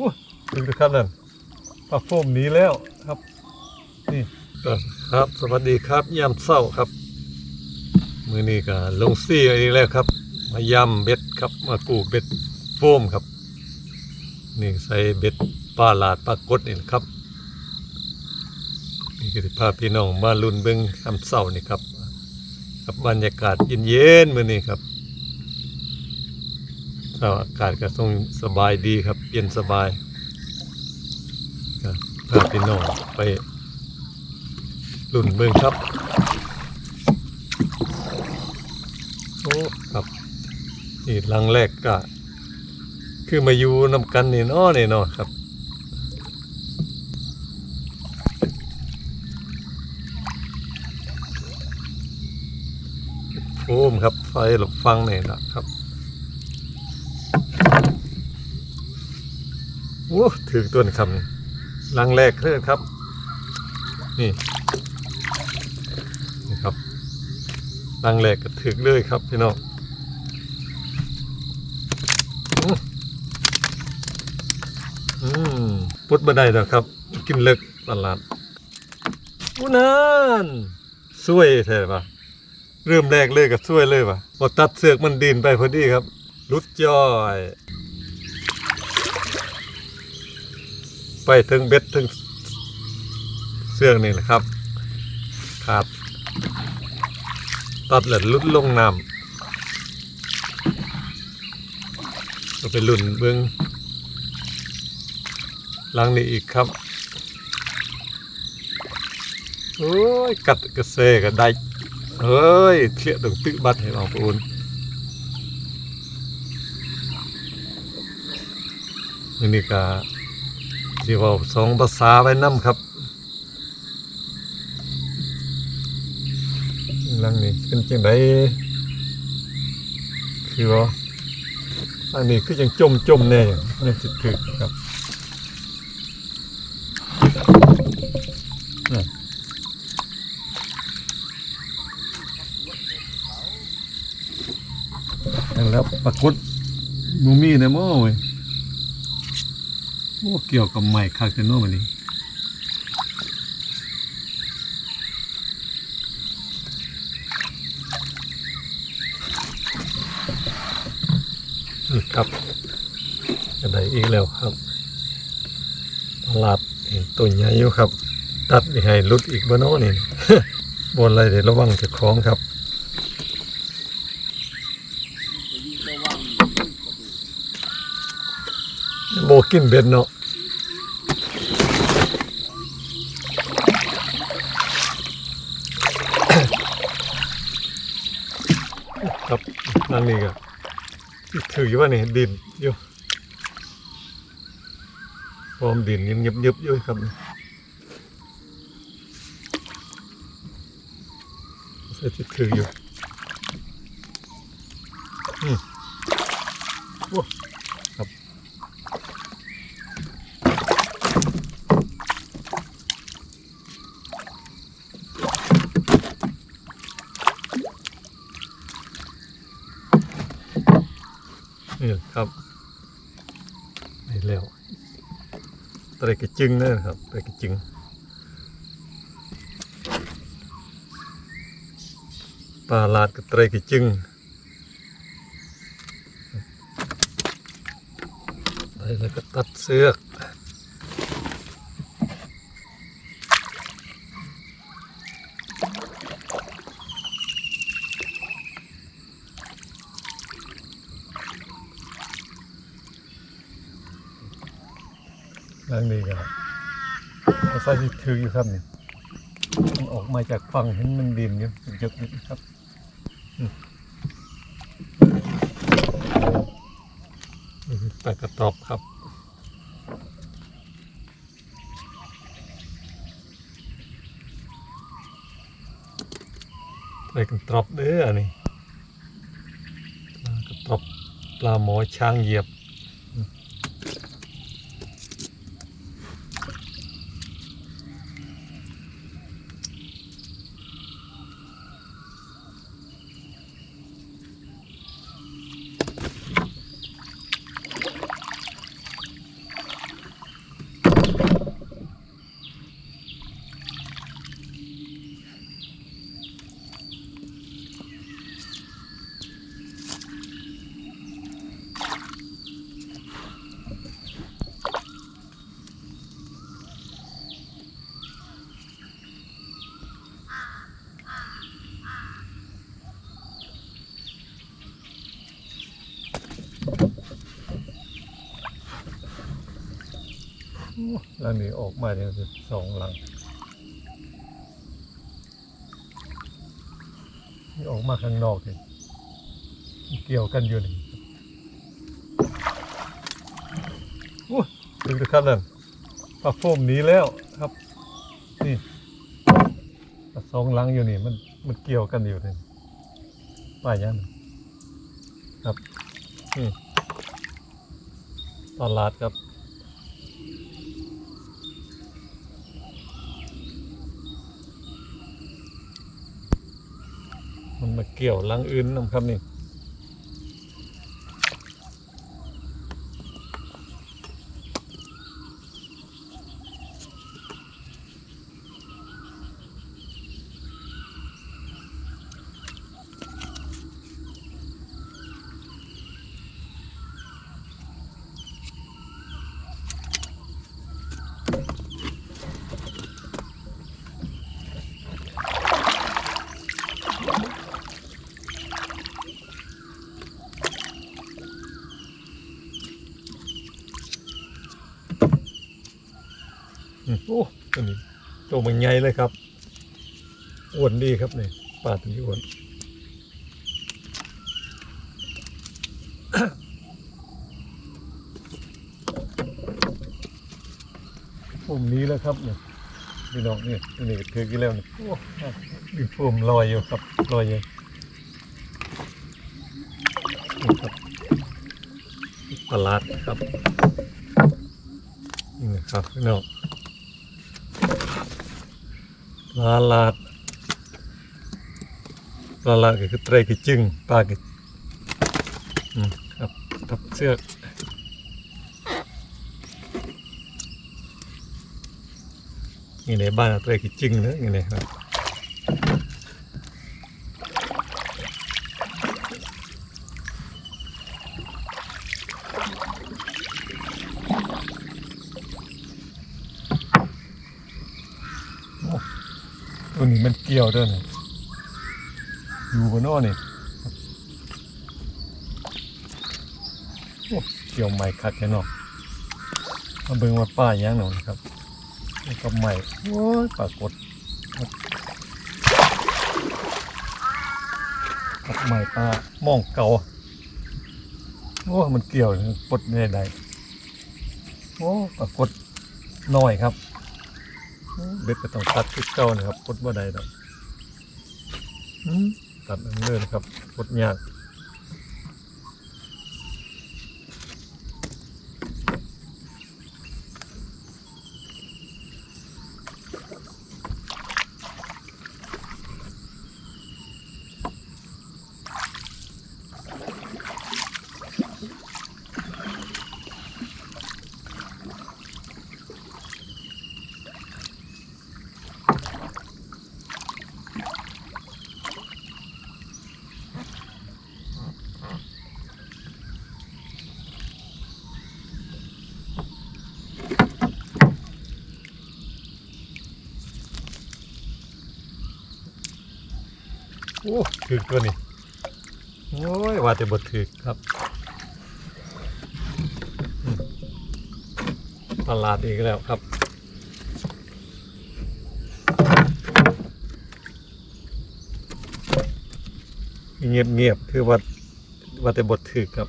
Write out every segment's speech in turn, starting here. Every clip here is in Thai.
อ้ถึงขั้นนั้นปลาโฟมหนีแล้วครับ นี่ครับ สวัสดีครับยามเศร้าครับ มือนี้ก็ลงซี่อีกแล้วครับ มายำเบ็ดครับมากูเบ็ดโฟมครับ นี่ใส่เบ็ดปลาหลาดปลากดนี่ครับนี่คือภาพพี่น้องมาลุนเบิ้งคำเศร้านี่ครับกับบรรยากาศเย็นๆมือนี้ครับอากาศก็ต้องสบายดีครับ เย็นสบายก็พาพี่น้องไปลุนเบิ้งครับ โอ้ครับนี่หลังแรกก็คือมาอยู่นำกันนี่เนาะนี่เนาะครับโฟมครับไฟหลบฟังนี่นะครับ โอ้ถือตัวนี้ครับลังแรกเลยครับ นี่นี่ครับลังแรกก็ถือเลยครับพี่น้องอืมพุดมาได้แล้วครับ กินเลิกตลาดอู้นานสวยแท้ปะเริ่มแรกเลยกับช่วยเลยว่ะพอตัดเสือกมันดินไปพอดีครับรุดจอย ไปถึงเบ็ดถึงเสื่อกนี่แหละครับขาดตัดแล้วลุดลงน้ำก็ไปลุ่นเบื้องหลังนี้อีกครับ โอ้ย กัดกระเซกันไดเฮ้ยเคลียดงตึบัดให้เราปูนอันนี้ก็ ที่ว่าสองภาษาไว้น้ำครับหลังนี้เป็นจังไดคือว่าอันนี้คือยังจมจมแน่นี่สิถึกครับแล้วปรากฏมูมีนะมั้งเว้ย โอ้เกี่ยวกับไม้คักแต่โน้วันนี้ครับจะได้อีกแล้วครับตลาดเห็นตัวใหญ่อยู่ครับ ตัดไม่ให้ลุดอีกบ่เน้อนี่บนอะไรเดี๋ยวระวังจะคล้องครับ โบกินเบ็ดเนาะครับนั่นนี่ก็ถืออยู่ว่านี่ดินอยู่พร้อมดินยังยึบยึบๆอยู่ครับใส่ถืออยู่อืมโอ้ครับ นี่ ครับนี่แล้วตะกระจึงนะครับตะกระจึงปลาลาดกับตะไรกระจึงไปแล้วก็ตัดเสือก นั่งนี่ครับเอาใส่ที่ถืออยู่ครับนี่มันออกมาจากฝั่งเห็นมันดินอยู่เยอะนิดครับอืมนี่กระตอบครับปกระตอบเด้อนี่ปลากระตอบปลาหมอช้างเหยียบ อ้หลังนี้ออกมาเนี่ยคือสองหลังนี่ออกมาข้างนอกเลยเกี่ยวกันอยู่นี่โอ้ถึงจะครับนั่นปลาโฟมหนี้แล้วครับ นี่สองหลังอยู่นี่ มันมันเกี่ยวกันอยู่นี่ป้ายันครับนี่ตลาดครับ มันมาเกี่ยวลังอื่นนะครับนี่ อืมโอ้ตัวนี้ ตัวมันใหญ่เลยครับอ้วนดีครับนี่ปลาตัวนี้อ้วนผมนี้แล้วครับเนี่ยพี่น้องเนี่ยนี่คือกี่แล้วเนี่โอ้มีโฟมลอยอยู่ครับลอยอยู่ครับปลาลาดครับนี่นะครับพี่น้อง ปลาลาดปลาลาดก็คือเตรกิจึงปลากิอืมครับทับเชือกนี่ในบ้านเตรกิจึงเนอะนี่นะครับ ตัวนี้มันเกี่ยวด้วยนี่อยู่บนอ้อนี่เกี่ยวใหม่คัดแค่นอกมาเบิ่งว่าป้าย่างหนูนะครับนี่ก็ใหม่โอ้ยปรากฏกับใหม่ปลามองเก่าโอ้มันเกี่ยวเลยปลดไม่ได้โอ้ปรากฏน้อยครับ เบ็ดก็ต้องตัดที่เก่านะครับปลดบ่ได้ดอกอืมตัดอันเลยนะครับปลดยาก อ้ถือตัวนี้โอ้ยว่าแต่บดถือครับอืมตลาดอีกแล้วครับเงียบเงียบคือว่าว่าแต่บทถือครับ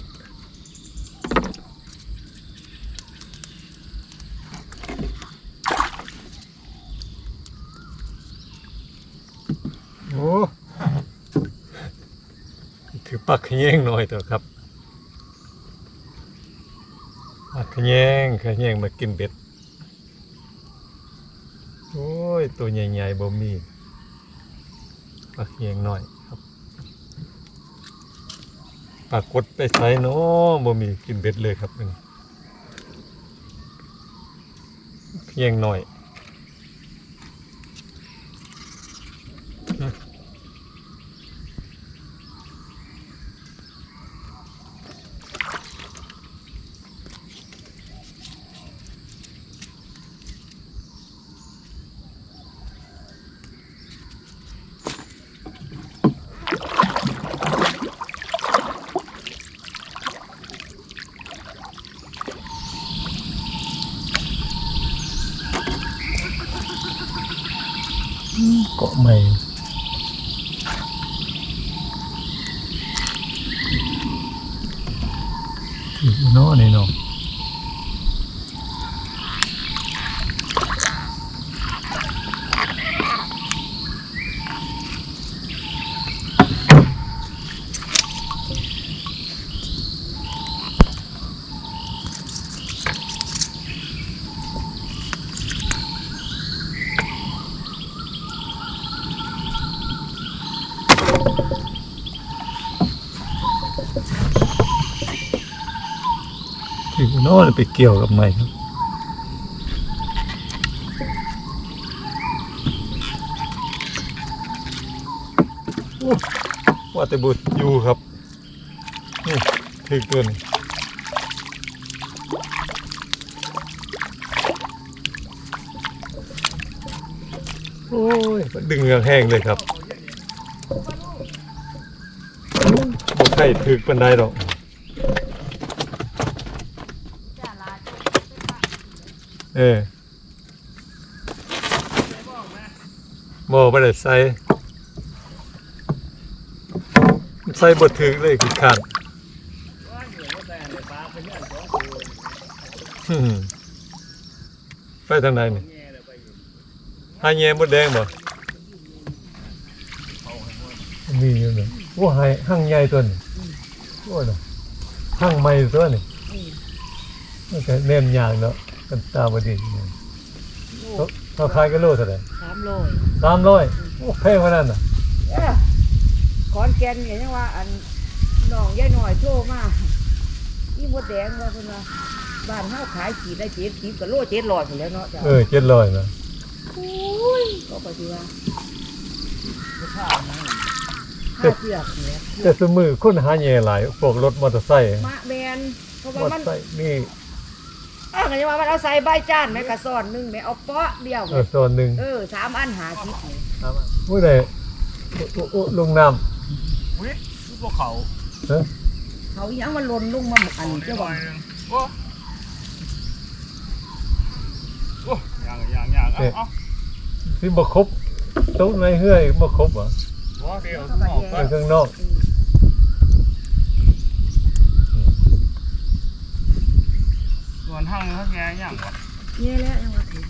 โอ้ถือ ปากแยงหน่อยเถอะครับปากแยงขะแยงมากินเบ็ด โอ้ย ตัวใหญ่ๆบ่มีปากแยงหน่อยครับปรากฏไปใส่เนาะบ่มีกินเบ็ดเลยครับมันเพียงหน่อย ถือเนาะนี่เนาะถือเนาะไปเกี่ยวกับใหม่ครับว่าแต่บุตรอยู่ครับนี่ถือตัวนี้โอ้ยมันดึงแห้งเลยครับบ่ใครถือปันไดดอก เออบ่บ่ได้ใส่ใส่บ่ถึกเลยคือขาดไปทางไหนนี่หายแย่มดแดงบ่มีอยู่เนี่ยโอ้หายหั่งใหญ่ตัวนี้โอ้น่ะหั่งใหม่ตัวนี้มันก็แนมยางเนาะ กันตาบดีเนี่ยโลเขาขายกันโลเท่าไหร่สามโลยสามร้อยโอ้แพงขนาดนั้นน่ะขอนแก่นเนี่ยยังว่า อันน้องยายหน่อยโทรมากอีมดแดงว่าเพิ่นว่าบ้านเฮาขายขีดได้เจ็ดขีดก็โลเจ็ดร้อยพุ่นแล้วเนาะจ้ะเออเจ็ดร้อยนะโอ้ยก็ปฏิว่าค่าเสือกเนี่ยแต่สมือคนหาแย่หลายพวกรถมอเตอร์ไซค์มะแมนเพราะว่ามันนี่ อ้าวก็ยังว่ามันเอาใส่ใบจานแม่กระสอนหนึงแม่เอาเปาะเดียวเออส่วนหนึ่งเออสามอันหาสิบนี่ผู้ใดโอ้โอ้ลงน้อุ้ยลูกพวกเขาำเออเขาอีหยังมันหล่นลงมาหมดอันนี้เจ้าหว่าน่อยหนึงโอ้โอ้ยางยางยางเอาเอาที่บ่ครบโต๊ะในเฮือยบ่ครบเหรอะหัวเดียวสมองไปก็ข้างนอก อืม ส่วนห้างเขาแง่ย่างวะเนี่ยแหละยังว่าถึง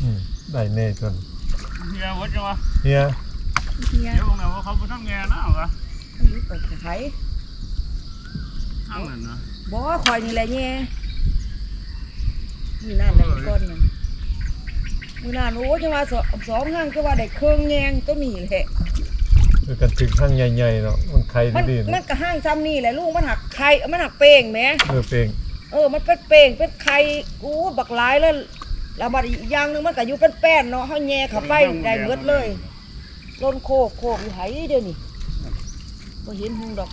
อืมได้แน่จนเฮียวัดจังวะเฮียเนี่ยเดี๋ยวพวกนั้นว่าเขาไปทำแง่นะวะมันรู้เปิดไขห้างนั่นนะบอกว่าคอยนี่แหละแง่นี่นั่นแหละก้อนนึงนี่นั่นโอ้จังว่าสองสองห้างก็ว่าได้เครื่องแงงตัวนี้แหละคือกันถึงข้างใหญ่ๆเนาะมันไข่มันดีๆมันะนก็ห้างซ้ำนี่แหละลูกมันหักไข่มันหักเป้งแหมเออเป็งเออมันเป็นเป้งเป็นไข่อู้บักหลายแล้วแล้วบัดอีกอย่างหนึงมันก็อยู่เป็นแป้นเนาะเฮาแง่เข้าไปได้เบิดเลยล้นโคกโคกอยู่ไหเดี๋ยวนี้บ่เห็นหงดอก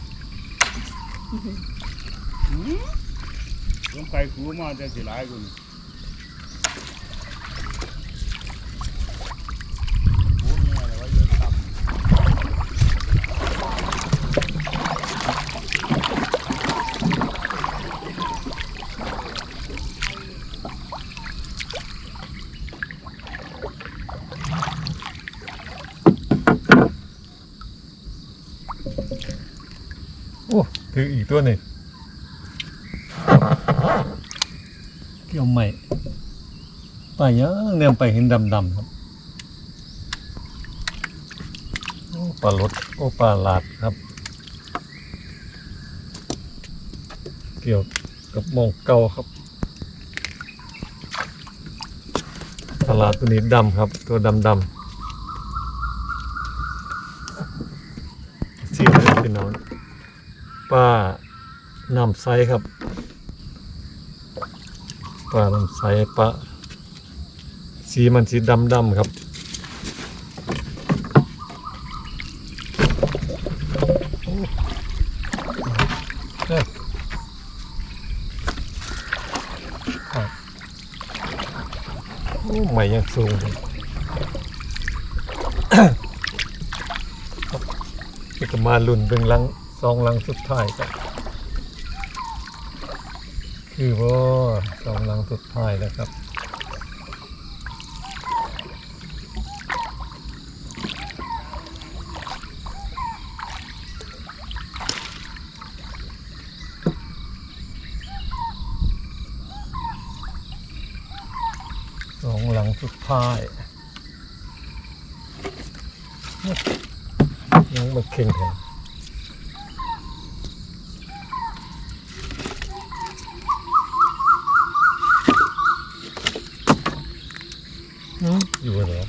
ผมไก่คูมาจะสิหลายกูนี่โอ้แง่เลยว่าเยอะต่ำ โืออีกตัวหนึ่งเกี่ยวใหม่ไปยังแนมไปเห็นดำๆครับโอ้ปลาลดโอ้ปลาหลาดครับ เกี่ยวกับมองเก่าครับปลาหลาดตัวนี้ดำครับ ตัวดำดำสีอะไรพี่น้อง ปลาน้ำใสครับปลาน้ำใสปลาสีมันสีดำดำครับ โอ้ใหม่ยังสูงเลยก็มาลุ่นเป็นลัง องลังสุดท้ายกันคือว่าสองหลังสุดท้ายแล้วครับสองหลังสุดท้ายยังมาเข่งแทนอืมอยู่เหรอ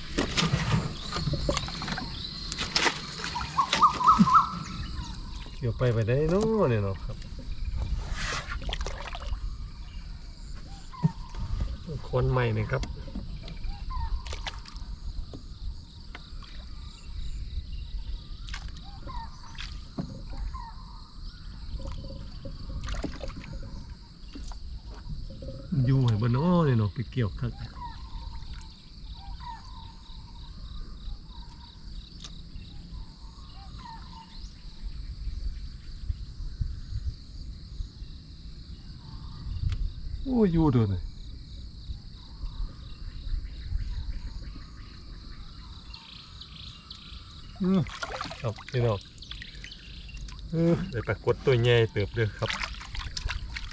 เกี่ยว ไปไปได้เนาะเนี่ยเนาะครับคนใหม่เนี่ยครับอยู่ให้บนอ้อเนี่ยเนาะไปเกี่ยวครั อ้อยู่ด้วยนี่อืมครับพี่น้องเออได้ปรากฏตัวใหญ่เติบเด้อครับ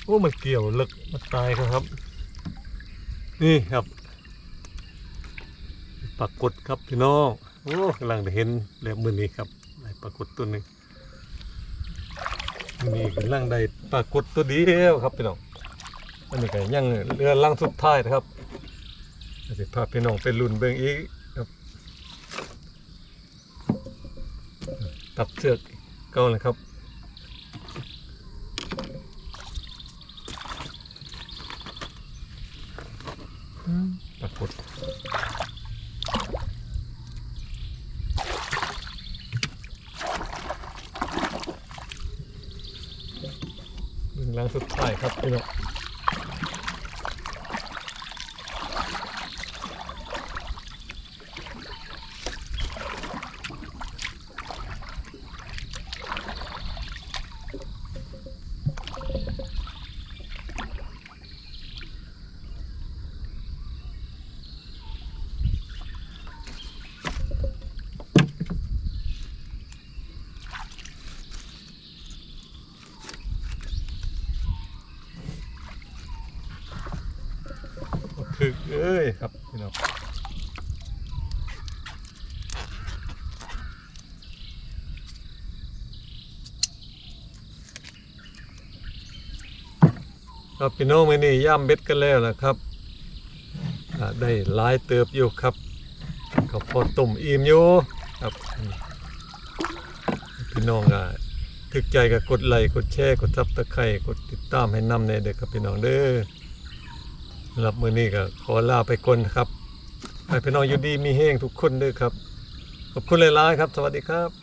โอ้มันเกี่ยวลึกมันตายครับ นี่ครับปรากฏครับพี่น้องโอ้กำลังได้เห็นแล้วมือนี้ครับได้ปรากฏตัวหนึ่งมื้อนี่กำลังได้ปรากฏตัวเดียวครับพี่น้อง อันนี้ก็ยังเรือลังสุดท้ายนะครับเดี๋ยวสิพาพี่น้องไปลุนเบิ่งอีกครับ ตัดเชือกเก่าเลยครับปรากฏหนึ่งลังสุดท้ายครับพี่น้องคือเอ้ยครับพี่น้อง ครับพี่น้องไม่นี่ย่ำเบ็ดกันแล้วนะครับได้หลายเติบอยู่ครับก็พอตุ่มอิ่มอยู่ครับพี่น้องอะถึกใจก็กดไลค์กดแชร์กดซับตะไคร่กดติดตามให้นำในเด็กครับพี่น้องเด้อรับมือนี้ก็ขอลาไปก่อนครับให้พี่น้องอยู่ดีมีแห้งทุกคนด้วยครับ ขอบคุณหลายๆครับ สวัสดีครับ